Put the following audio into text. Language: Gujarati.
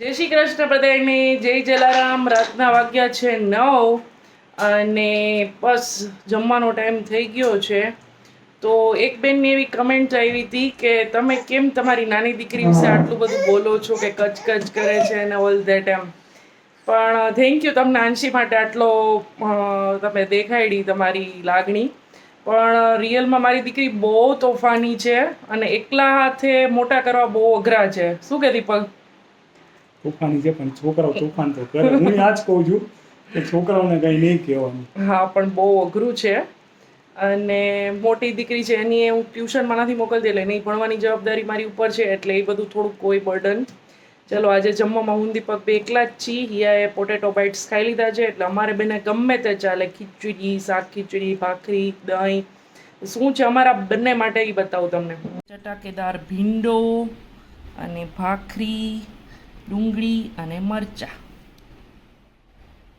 જય શ્રી કૃષ્ણ બધાને જય જલારામ. રાતના વાગ્યા છે નવ અને બસ જમવાનો ટાઈમ થઈ ગયો છે. તો એક બેનની એવી કમેન્ટ આવી હતી કે તમે કેમ તમારી નાની દીકરી વિશે આટલું બધું બોલો છો કે કચ કચ કરે છે અને ઓલ ધેટ એમ. પણ થેન્ક યુ તમને આંશી માટે આટલો તમે દેખાડી તમારી લાગણી. પણ રિયલમાં મારી દીકરી બહુ તોફાની છે અને એકલા હાથે મોટા કરવા બહુ અઘરા છે. શું કે દીપક? તોફાની છે પણ છોકરાઓ તોફાન તો કરે. હું આ જ કહું છું કે છોકરાઓને કઈ નહીં કહેવાનું. હા, પણ બહુ અઘરું છે. અને મોટી દીકરી છે, એની હું ટ્યુશનમાં નથી મોકલતી એટલે એની ભણવાની જવાબદારી મારી ઉપર છે, એટલે એ બધું થોડુંક કોઈ બર્ડન ચલો, આજે જમવામાં હું દીપક બે એકલા જ છી. હિયાએ પોટેટો બાઇટ્સ ખાઈ લીધા છે, એટલે અમારે બેને ગમે તે ચાલે. ખીચડી, શાક ખીચડી, ભાખરી, દહીં. શું છે અમારા બંને માટે એ બતાવું તમને. ચટાકેદાર ભીંડો અને ભાખરી. ડુંગળી અને મરચાં.